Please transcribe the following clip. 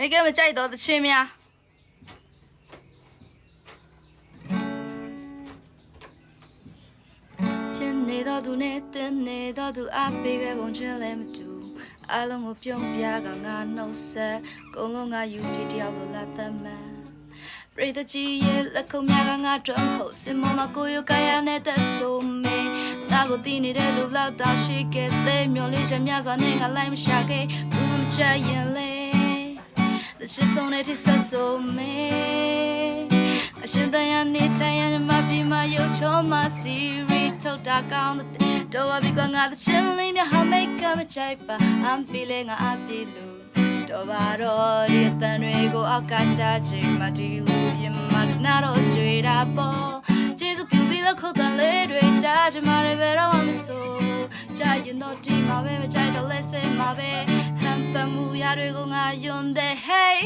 မိတ်ကမကြိုက်တော့သချင်းများဖြစ်နေတော့သူနဲ့တင်းနေတော့သူအပေးခဲ့ပုံချင်းလည်းမတူအလုံးကိုပြုံးပြကငါနှုတ်ဆက်ကုန်းလုံးကယူကြည့်တယောက်လိုလာသက်မှန်ပရိသတ်ကြီးရဲ့လက်ခုံများကငါတို့ဟုတ်စင်မမကိုရကရနဲ့သက်ဆိုမေငါကိုတည်နေတဲ့လူလောက်တောင်ရှိခဲ့တဲ့မျောလေးချက်များစွာနဲ့ငါလိုက်မရှာခဲ့ဘူးမချရင်လေ The shit's on it is so me အရှင်တန်ရနေထိုင်ရမပြေမရုပ်ချောမစီရီထုတ်တာကောင်းတဲ့တော့ဘာပြီးကငါသချင်းလေးမြဟာမိတ်ကမချိုက်ပါအမ်ပီလေငါအပြေလို့တော့ဘာတော့ဒီအတန်တွေကိုအောက်ကချချိန်မတီးလို့ရင်မနာတော့ကြွေတာပေါ့ကျေးဇူးပြုပြီးတော့ခုတ်တန်လေးတွေကြားချင်မှလည်းဘယ်တော့မှမဆိုကြားရင်တော့ဒီမှာပဲမကြိုက်တော့လဲစဲမှာပဲ ဟန်ပမှုရတွေကိုငါယွန်းတဲ့ hey